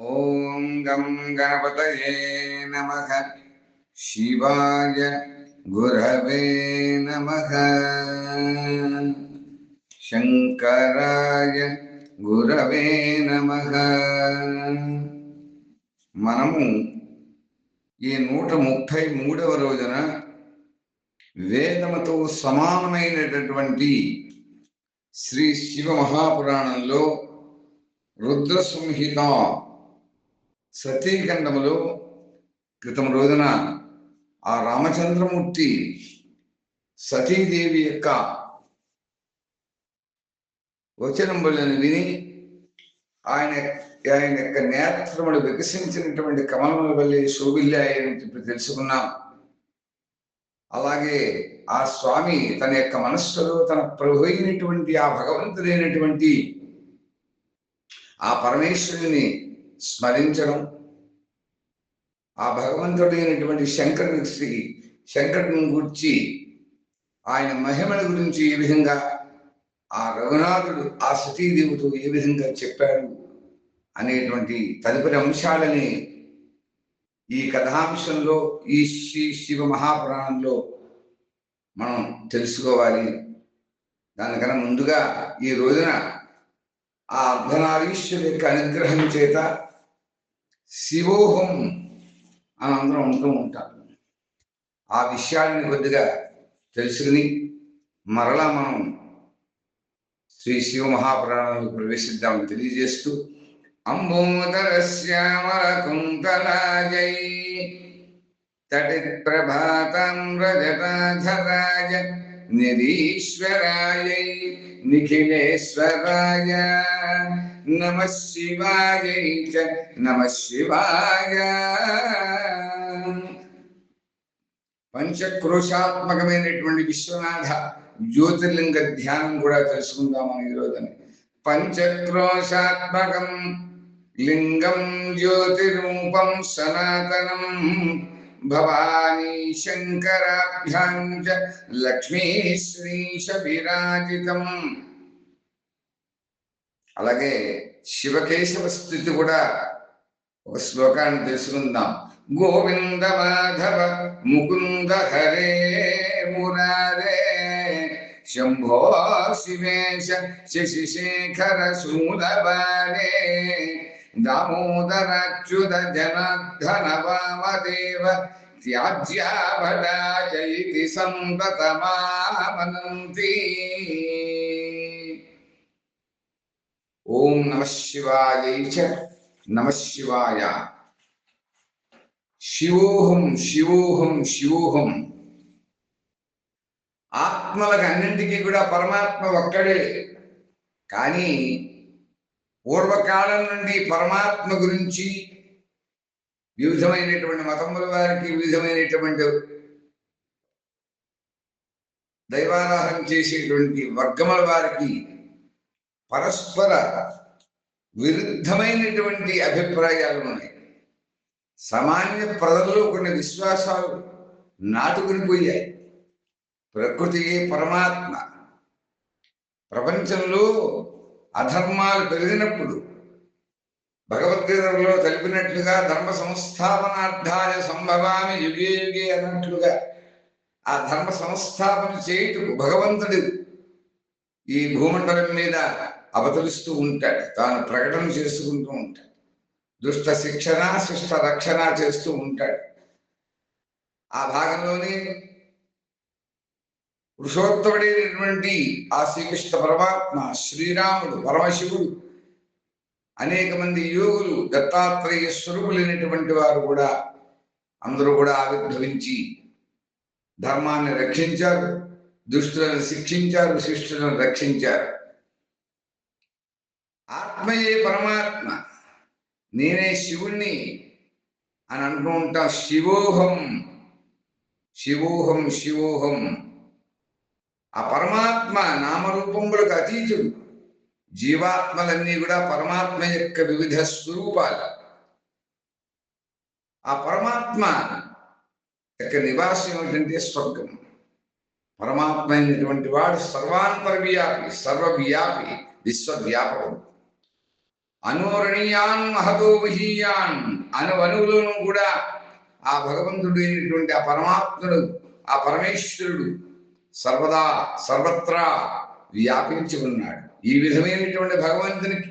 ॐ गं गणपतये नमः शिवाय गुरवे नमः శంకరాయ గురవే నమ మనము ఈ నూట ముప్పై మూడవ రోజున వేదముతో సమానమైనటువంటి శ్రీ శివ మహాపురాణంలో రుద్ర సంహిత క్రితం రోజున ఆ రామచంద్రమూర్తి సతీదేవి యొక్క వచనములను విని ఆయన ఆయన యొక్క నేత్రములు వికసించినటువంటి కమలముల వల్లే శోభిల్లాయని చెప్పి తెలుసుకున్నాం. అలాగే ఆ స్వామి తన యొక్క మనస్సులో తన ప్రభు అయినటువంటి ఆ భగవంతుడైనటువంటి ఆ పరమేశ్వరుని స్మరించడం. ఆ భగవంతుడైనటువంటి శంకరుని శ్రీ శంకరుని గురించి ఆయన మహిమల గురించి ఏ విధంగా ఆ రఘునాథుడు ఆ సతీదేవితో ఏ విధంగా చెప్పాడు అనేటువంటి తదుపరి అంశాలని ఈ కథాంశంలో ఈ శ్రీ శివ మహాపురాణంలో మనం తెలుసుకోవాలి. దానికన్నా ముందుగా ఈ రోజున ఆ అర్ధనారీశ్వరు యొక్క అనుగ్రహం చేత శివోహం అని అందరం ఉంటూ ఉంటాం. ఆ విషయాన్ని కొద్దిగా తెలుసుకుని మరలా మనం శ్రీ శివ మహాపురాణంలో ప్రవేశిద్దామని తెలియజేస్తూ అంబోదర శ్యామల కుంతలాజై తటి ప్రభాతామ్రజటాధరాజ నిరీశ్వరాయై నిఖిలేశ్వరాయ నమ శివాయ నమ శివాయ. పంచక్రోశాత్మకమైనటువంటి విశ్వనాథ జ్యోతిర్లింగ ధ్యానం కూడా తెలుసుకుందాం మనం ఈరోజు పంచక్రోశాత్మకం లింగం జ్యోతిరూపం సనాతనం భవానీ శంకరాభ్యాం చ లక్ష్మీ శ్రీశ విరాజితం. అలాగే శివకేశవ స్థితి కూడా ఒక శ్లోకాన్ని తెలుసుకుందాం. గోవింద మాధవ ముకుంద హరే మురారే శంభో శివేశ శశిశేఖర శూలబారే దామోదరాచ్యుత జనార్దన వామదేవ త్యాజ్యాభటాచైతి సంతతమామనంతి ఓం నమ శివాయ చ నమ శివాయ. శివోహం శివోహం శివోహం. ఆత్మలకు అన్నింటికీ కూడా పరమాత్మ ఒక్కడే. కానీ పూర్వకాలం నుండి పరమాత్మ గురించి వివిధమైనటువంటి మతముల వారికి వివిధమైనటువంటి దైవారాధన చేసేటువంటి వర్గముల వారికి పరస్పర విరుద్ధమైనటువంటి అభిప్రాయాలు ఉన్నాయి. సామాన్య ప్రజల్లో కొన్ని విశ్వాసాలు నాటుకుని పోయాయి ప్రకృతియే పరమాత్మ? ప్రపంచంలో అధర్మాలు పెరిగినప్పుడు భగవద్గీతలో తెలిపినట్లుగా ధర్మ సంస్థాపనార్థాయ సంభవామి యుగే యుగే అన్నట్లుగా ఆ ధర్మ సంస్థాపన చేయుటకు భగవంతుడు ఈ భూమండలం మీద అవతరిస్తూ ఉంటాడు. తాను ప్రకటన చేసుకుంటూ ఉంటాడు. దుష్ట శిక్షణ శిష్ట రక్షణ చేస్తూ ఉంటాడు. ఆ భాగంలోనే పురుషోత్తముడైనటువంటి ఆ శ్రీకృష్ణ పరమాత్మ శ్రీరాముడు పరమశివుడు అనేక మంది యోగులు దత్తాత్రేయ స్వరూపులైనటువంటి వారు కూడా అందరూ కూడా ఆవిర్భవించి ధర్మాన్ని రక్షించారు. దుష్టులను శిక్షించారు శిష్టులను రక్షించారు. ఆత్మయే పరమాత్మ. నేనే శివుణ్ణి అని అంటూ ఉంటా శివోహం. శివోహం శివోహం. ఆ పరమాత్మ నామరూపములకు అతీతుడు. జీవాత్మలన్నీ కూడా పరమాత్మ యొక్క వివిధ స్వరూపాలు. ఆ పరమాత్మ యొక్క నివాసం ఏమిటంటే స్వర్గం. పరమాత్మ అయినటువంటి వాడు సర్వాంతర్వ్యాపి సర్వవ్యాపి విశ్వవ్యాపకం. అనువరణీయాన్ మహతో మహీయాన్ అను కూడా ఆ భగవంతుడు అయినటువంటి ఆ పరమాత్ముడు ఆ పరమేశ్వరుడు సర్వదా సర్వత్రా వ్యాపించి ఉన్నాడు. ఈ విధమైనటువంటి భగవంతునికి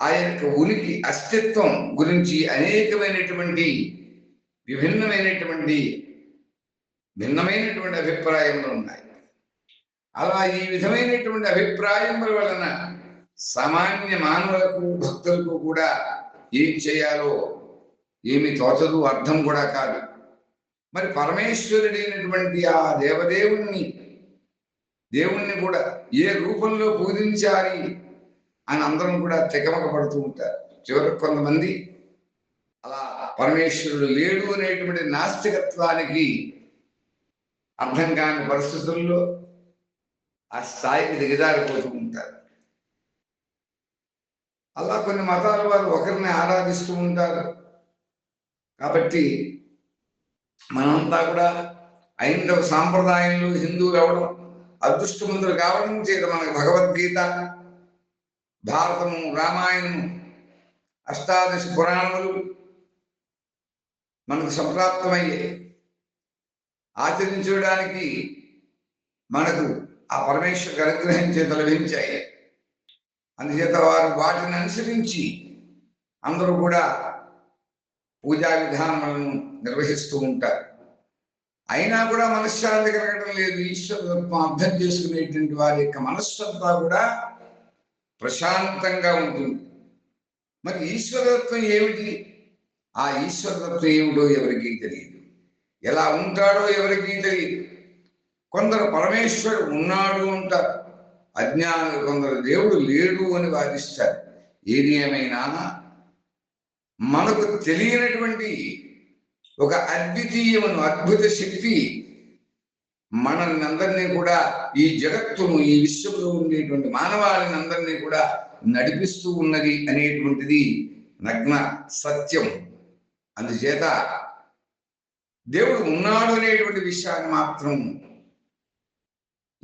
ఆ యొక్క ఉనికి అస్తిత్వం గురించి అనేకమైనటువంటి విభిన్నమైనటువంటి భిన్నమైనటువంటి అభిప్రాయములు ఉన్నాయి. అలా ఈ విధమైనటువంటి అభిప్రాయముల వలన సామాన్య మానవులకు భక్తులకు కూడా ఏం చేయాలో ఏమి తోచదు అర్థం కూడా కాదు. మరి పరమేశ్వరుడైనటువంటి ఆ దేవదేవుణ్ణి దేవుణ్ణి కూడా ఏ రూపంలో పూజించాలి అని అందరం కూడా తెగమక పడుతూ ఉంటారు. చివరికి కొంతమంది అలా పరమేశ్వరుడు లేడు అనేటువంటి నాస్తికత్వానికి అర్థం కాని పరిస్థితుల్లో ఆ స్థాయికి దిగజారిపోతూ ఉంటారు. అలా కొన్ని మతాల వారు ఒకరిని ఆరాధిస్తూ ఉంటారు. కాబట్టి మనంతా కూడా ఐందవ సాంప్రదాయంలో హిందువులు అవడం అదృష్టవంతులు కావడం చేత మనకు భగవద్గీత భారతము రామాయణము అష్టాదశ పురాణములు మనకు సంప్రాప్తమయ్యాయి. ఆచరించడానికి మనకు ఆ పరమేశ్వర అనుగ్రహం చేత లభించాయి. అందుచేత వారు వాటిని అనుసరించి అందరూ కూడా పూజా విధానాలను నిర్వహిస్తూ ఉంటారు. అయినా కూడా మనశ్శాంతి కలగడం లేదు. ఈశ్వరత్వం అర్థం చేసుకునేటువంటి వారి యొక్క మనస్సంతా కూడా ప్రశాంతంగా ఉంటుంది. మరి ఈశ్వరత్వం ఏమిటి? ఆ ఈశ్వరతత్వం ఏమిటో ఎవరికీ తెలియదు. ఎలా ఉంటాడో ఎవరికీ తెలియదు. కొందరు పరమేశ్వరుడు ఉన్నాడు అంటారు. అజ్ఞానులు కొందరు దేవుడు లేడు అని వాదిస్తారు. ఏది ఏమైనా మనకు తెలియనటువంటి ఒక అద్వితీయమైన అద్భుత శక్తి మనల్ని అందరినీ కూడా ఈ జగత్తును ఈ విశ్వంలో ఉండేటువంటి మానవాళిని అందరినీ కూడా నడిపిస్తూ ఉన్నది అనేటువంటిది నగ్న సత్యం. అందుచేత దేవుడు ఉన్నాడు అనేటువంటి విషయాన్ని మాత్రం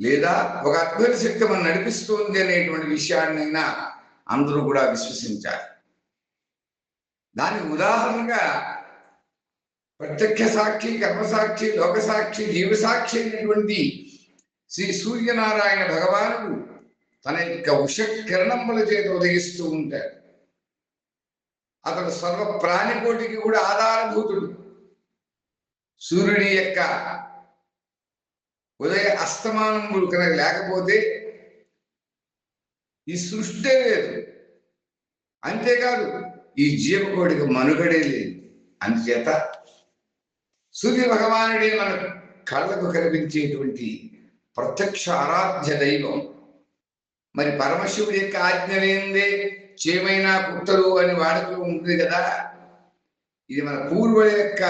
లేదా ఒక అద్భుత శక్తి మనం నడిపిస్తుంది అనేటువంటి విషయాన్నైనా అందరూ కూడా విశ్వసించాలి. దానికి ఉదాహరణగా ప్రత్యక్ష సాక్షి కర్మసాక్షి లోకసాక్షి జీవసాక్షి అయినటువంటి శ్రీ సూర్యనారాయణ భగవానుడు తన యొక్క ఉష కిరణముల చేత ఉదయిస్తూ ఉంటాడు. అతడు సర్వ ప్రాణికోటికి కూడా ఆధారభూతుడు. సూర్యుడి యొక్క ఉదయ అస్తమానములు కనుక లేకపోతే ఈ సృష్టి లేదు. అంతేకాదు ఈ జీవకోడికి మనుగడే లేదు. అందుచేత సూర్య భగవానుడే మన కళ్ళకు కనిపించేటువంటి ప్రత్యక్ష ఆరాధ్య దైవం. మరి పరమశివుడి యొక్క ఆజ్ఞ లేనిదే చేమైనా కుట్టరు అని వాడుతూ ఉంటుంది కదా. ఇది మన పూర్వుల యొక్క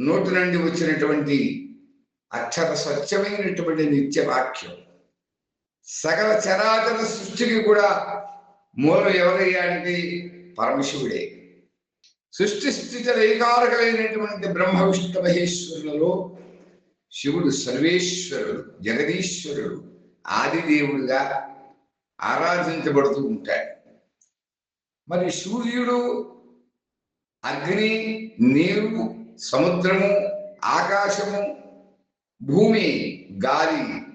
నోటి నుండి వచ్చినటువంటి అక్షర స్వచ్ఛమైనటువంటి నిత్య వాక్యం సకల చరాచర సృష్టికి కూడా మూలం ఎవరయ్యానికి? పరమశివుడే. సృష్టి స్థిత రైకారకమైనటువంటి బ్రహ్మ విష్ణు మహేశ్వరులలో శివుడు సర్వేశ్వరుడు జగదీశ్వరుడు ఆదిదేవుడుగా ఆరాధించబడుతూ ఉంటాడు. మరి సూర్యుడు అగ్ని నీరు సముద్రము ఆకాశము భూమి గాలి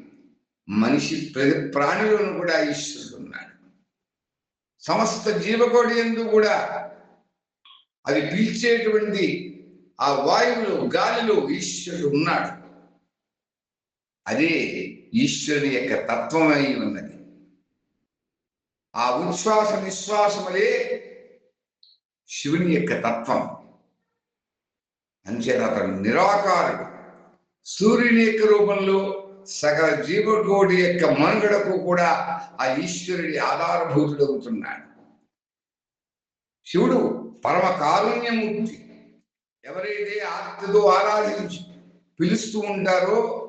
మనిషి ప్రతి ప్రాణులను కూడా ఈశ్వరుడు ఉన్నాడు సమస్త జీవకోడి ఎందు కూడా అది పీల్చేటువంటి ఆ వాయువులో గాలిలో ఈశ్వరుడు ఉన్నాడు. అదే ఈశ్వరుని యొక్క తత్వమై ఉన్నది. ఆ ఉచ్ఛ్వాస నిశ్వాసములే శివుని యొక్క తత్వం. అంచేత అతను నిరాకారుడు. సూర్యుని యొక్క రూపంలో సకల జీవకోటి యొక్క మనుగడకు కూడా ఆ ఈశ్వరుడి ఆధారభూతుడవుతున్నాడు శివుడు పరమ కారుణ్యమూర్తి ఎవరైతే ఆత్మతో ఆరాధించి పిలుస్తూ ఉంటారో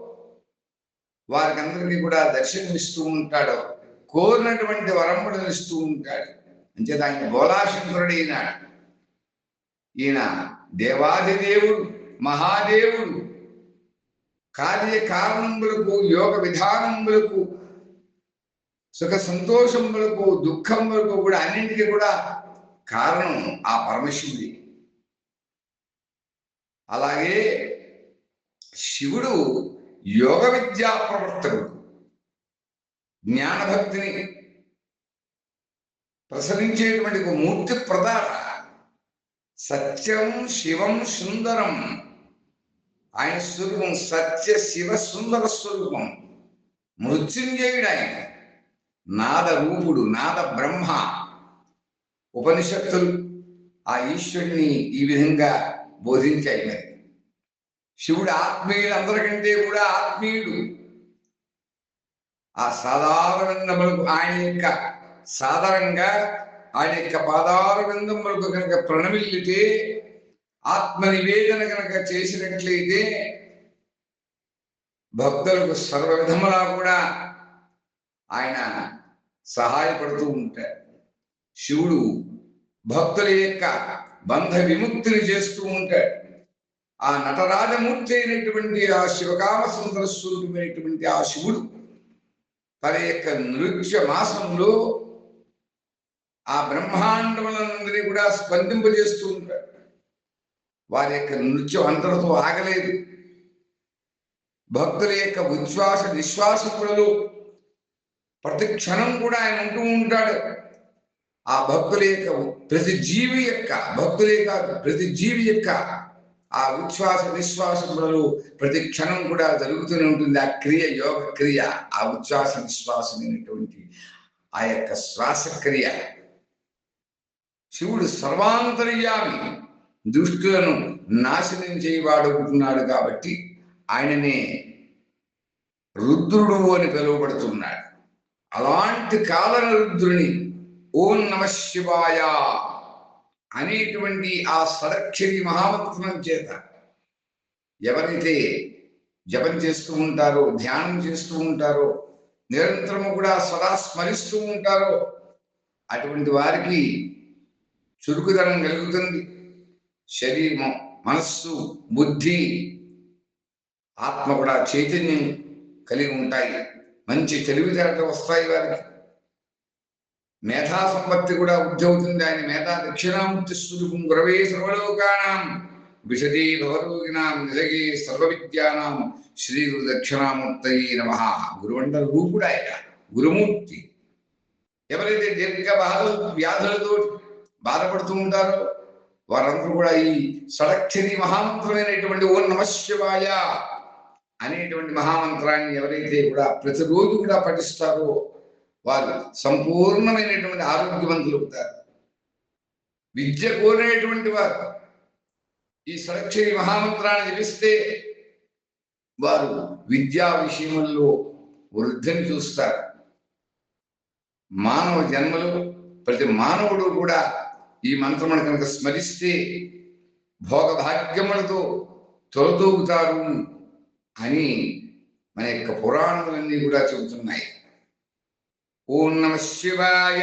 వారికందరికీ కూడా దర్శనమిస్తూ ఉంటాడో. కోరినటువంటి వరములను ఇస్తూ ఉంటాడు. అంచేత ఆయన బోలాశంకరుడు ఈయన. ఈయన దేవాదిదేవుడు మహాదేవుడు. కార్య కారణములకు యోగ విధానములకు సుఖ సంతోషములకు దుఃఖములకు కూడా అన్నింటికి కూడా కారణం ఆ పరమశివుడి. అలాగే శివుడు యోగ విద్యా ప్రవర్తకుడు జ్ఞానభక్తిని ప్రసరించేటువంటి ఒక మూర్తి ప్రదాత సత్యం శివం సుందరం ఆయన స్వరూపం సత్య శివ సుందర స్వరూపం. మృత్యుంజయుడు ఆయన నాద రూపుడు నాద బ్రహ్మ ఉపనిషత్తులు ఆ ఈశ్వరుని ఈ విధంగా బోధించాయి మరి. శివుడు ఆత్మీయుడు అందరికంటే కూడా ఆత్మీయుడు. ఆ సాధారణములకు ఆయన యొక్క సాధారణంగా ఆయన యొక్క పాదార విందములకు కనుక ప్రణమిల్లితే ఆత్మ నివేదన కనుక చేసినట్లయితే భక్తులకు సర్వ విధములా కూడా ఆయన సహాయపడుతూ ఉంటారు. శివుడు భక్తుల యొక్క బంధ విముక్తిని చేస్తూ ఉంటాడు. ఆ నటరాజమూర్తి అయినటువంటి ఆ శివకామ సుందర స్వరూపమైనటువంటి ఆ శివుడు తన యొక్క నృత్య మాసంలో ఆ బ్రహ్మాండములందరినీ కూడా స్పందింపజేస్తూ ఉంటాడు. వారి యొక్క నృత్యం అంతటితో ఆగలేదు. భక్తుల యొక్క ఉచ్ఛ్వాస నిశ్వాసకులలో ప్రతి క్షణం కూడా ఆయన ఉంటూ ఉంటాడు. ఆ భక్తుల యొక్క ప్రతి జీవి యొక్క భక్తులే కాదు ప్రతి జీవి యొక్క ఆ ఉచ్ఛ్వాస నిశ్వాసములలో ప్రతి క్షణం కూడా జరుగుతూనే ఉంటుంది. ఆ క్రియ యోగ క్రియ ఆ ఉచ్ఛ్వాస నిశ్వాసమైనటువంటి ఆ యొక్క శ్వాసక్రియ. శివుడు సర్వాంతర్యామి దుష్టులను నాశనం చేయవాడుకుంటున్నాడు కాబట్టి ఆయననే రుద్రుడు అని పిలువబడుతున్నాడు. అలాంటి కాలన రుద్రుని ఓం నమ శివాయ అనేటువంటి ఆ సదక్షరి మహామంత్రం చేత ఎవరైతే జపం చేస్తూ ఉంటారో ధ్యానం చేస్తూ ఉంటారో నిరంతరము కూడా సదా స్మరిస్తూ ఉంటారో అటువంటి వారికి చురుకుదనం కలుగుతుంది. శరీరం మనస్సు బుద్ధి ఆత్మ కూడా చైతన్యం కలిగి ఉంటాయి. మంచి తెలివితేటలు వస్తాయి వారికి. మేధా సంపత్తి కూడా వృద్ధి అవుతుంది ఆయన మేధా దక్షిణామూర్తి స్వరూపం గురవే సర్వలోకానం. విశదీ భవరోగినాం నిజగే సర్వ విద్యానాం శ్రీ గురు దక్షిణామూర్తయి నమ. గురువంట రూపుడు ఆయన గురుమూర్తి. ఎవరైతే దీర్ఘ బాధలు వ్యాధులతో బాధపడుతూ ఉంటారో వారందరూ కూడా ఈ సడక్షరి మహామంత్రమైనటువంటి ఓ నమశివాయ అనేటువంటి మహామంత్రాన్ని ఎవరైతే కూడా ప్రతిరోజు కూడా పఠిస్తారో వారు సంపూర్ణమైనటువంటి ఆరోగ్యవంతులు అవుతారు. విద్య కోరినటువంటి వారు ఈ సరక్షరి మహామంత్రాన్ని జపిస్తే వారు విద్యా విషయముల్లో వృద్ధిని చూస్తారు. మానవ జన్మలో ప్రతి మానవుడు కూడా ఈ మంత్రమును కనుక స్మరిస్తే భోగభాగ్యములతో తొలతూగుతారు అని మన యొక్క పురాణములన్నీ కూడా చెబుతున్నాయి ఓం నమ శివాయ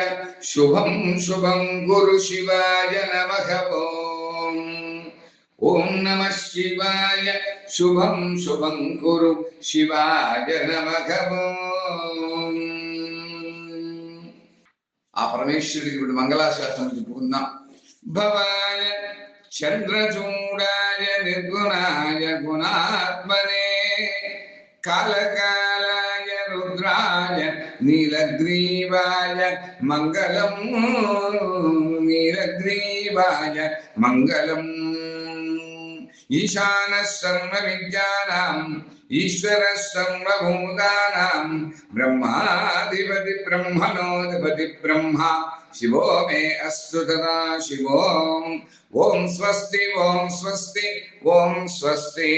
శుభం శుభం గురు శివాయ నమః ఓం ఓం నమ శివాయ శుభం శుభం గురు శివాయ నమః ఓం ആ പരമേശ്വരന് ഇവിടെ മംഗളാശാസനത്തിൽ പോകുന്ന ഭവായ ചന്ദ്രചൂടായ നിർഗുണായ ഗുണാത്മനെ കാലകാലായ രുദ്രായ നീലഗ്രീവായ മംഗളം നീലഗ്രീവായ മംഗളം ఈశాన సర్వ విద్యానాం ఈశ్వర సర్వభూతానాం బ్రహ్మాధిపతి బ్రహ్మణోధిపతి బ్రహ్మ శివో మే అస్తు తదా శివోం ఓం స్వస్తి ఓం స్వస్తి ఓం స్వస్తి